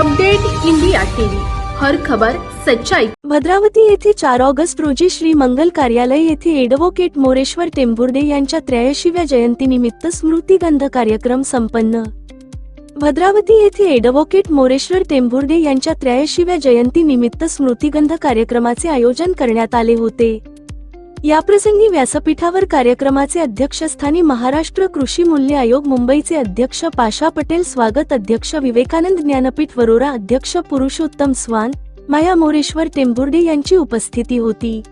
Update India TV. हर खबर सच्चाई. भद्रावती येथे चार ऑगस्ट रोजी श्री मंगल कार्यालय येथे एडव्होकेट मोरेश्वर टेंभुर्डे यांच्या त्र्याऐंशीव्या जयंतीनिमित्त स्मृतिगंध कार्यक्रम संपन्न. भद्रावती येथे एडव्होकेट मोरेश्वर टेंभुर्डे यांच्या त्र्याऐंशीव्या जयंतीनिमित्त स्मृतिगंध कार्यक्रमाचे आयोजन करण्यात आले होते. याप्रसंगी व्यासपीठावर कार्यक्रमाचे अध्यक्षस्थानी महाराष्ट्र कृषी मूल्य आयोग मुंबईचे अध्यक्ष पाशा पटेल स्वागत अध्यक्ष विवेकानंद ज्ञानपीठ वरोरा अध्यक्ष पुरुषोत्तम स्वान माया मोरेश्वर टेंभुर्डे यांची उपस्थिती होती.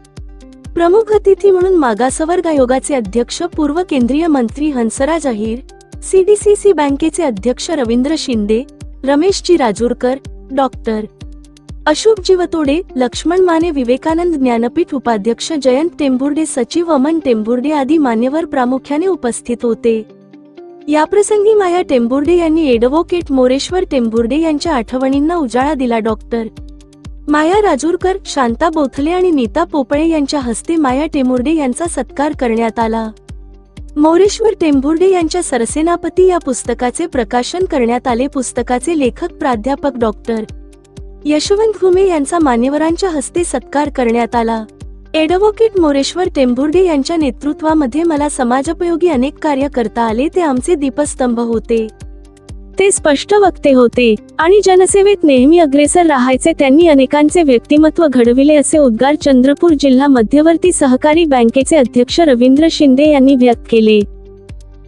प्रमुख अतिथी म्हणून मागासवर्ग आयोगाचे अध्यक्ष पूर्व केंद्रीय मंत्री हंसराज अहिर सीडीसीसी बँकेचे अध्यक्ष रवींद्र शिंदे रमेशजी राजूरकर डॉक्टर अशोक जीवतोडे लक्ष्मण माने विवेकानंद ज्ञानपीठ उपाध्यक्ष जयंत टेंभुर्डे सचिव अमन टेंभुर्डे आदी मान्यवर प्रामुख्याने उपस्थित होते. याप्रसंगी माया टेंभुर्डे यांनी एडव्होकेट मोरेश्वर टेंभुर्डे यांच्या आठवणींना उजाळा दिला डॉक्टर माया राजूरकर शांता बोथले आणि नीता पोपळे यांच्या हस्ते माया टेंभुर्डे यांचा सत्कार करण्यात आला. मोरेश्वर टेंभुर्डे यांच्या सरसेनापती या पुस्तकाचे प्रकाशन करण्यात आले. पुस्तकाचे लेखक प्राध्यापक डॉक्टर यशवंत घुमे यांचा मान्यवरांच्या हस्ते सत्कार करण्यात आला. एडव्होकेट मोरेश्वर टेंभुर्डे यांच्या नेतृत्वामध्ये मला समाजोपयोगी अनेक कार्य करता आले ते आमचे दीपस्तंभ होते. ते स्पष्ट वक्ते होते आणि जनसेवेत नेहमी अग्रेसर राहायचे त्यांनी अनेकांचे व्यक्तिमत्व घडविले असे उद्गार चंद्रपूर जिल्हा मध्यवर्ती सहकारी बँकेचे अध्यक्ष रवींद्र शिंदे यांनी व्यक्त केले.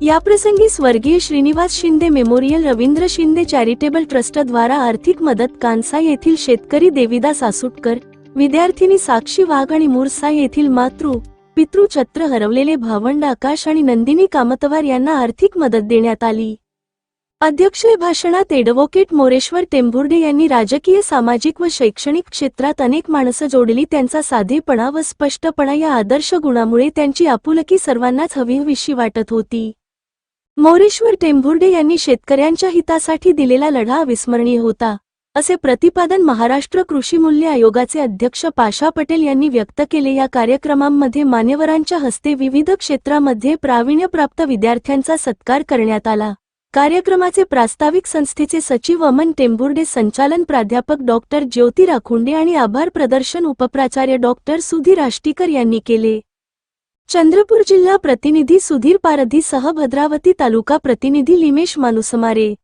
याप्रसंगी स्वर्गीय श्रीनिवास शिंदे मेमोरियल रवींद्र शिंदे चॅरिटेबल ट्रस्टद्वारा आर्थिक मदत कांसा येथील शेतकरी देविदास आसुटकर विद्यार्थिनी साक्षी वाघ आणि मुरसा येथील मातृ पितृ छत्र हरवलेले भावंड आकाश आणि नंदिनी कामतवार यांना आर्थिक मदत देण्यात आली. अध्यक्षीय भाषणात एडव्होकेट मोरेश्वर टेंभुर्डे यांनी राजकीय सामाजिक व शैक्षणिक क्षेत्रात अनेक माणसं जोडली. त्यांचा साधेपणा व स्पष्टपणा या आदर्श गुणामुळे त्यांची आपुलकी सर्वांनाच हवीहवीशी वाटत होती. मोरेश्वर टेंभुर्डे यांनी शेतकऱ्यांच्या हितासाठी दिलेला लढा अविस्मरणीय होता असे प्रतिपादन महाराष्ट्र कृषी मूल्य आयोगाचे अध्यक्ष पाशा पटेल यांनी व्यक्त केले. या कार्यक्रमांमध्ये मान्यवरांच्या हस्ते विविध क्षेत्रामध्ये प्रावीण्यप्राप्त विद्यार्थ्यांचा सत्कार करण्यात आला. कार्यक्रमाचे प्रास्ताविक संस्थेचे सचिव अमन टेंभुर्डे संचालन प्राध्यापक डॉक्टर ज्योती राखुंडे आणि आभार प्रदर्शन उपप्राचार्य डॉक्टर सुधीर आष्टीकर यांनी केले. चंद्रपूर जिल्हा प्रतिनिधी सुधीर पारधीसह भद्रावती तालुका प्रतिनिधी लिमेश मानुसमारे.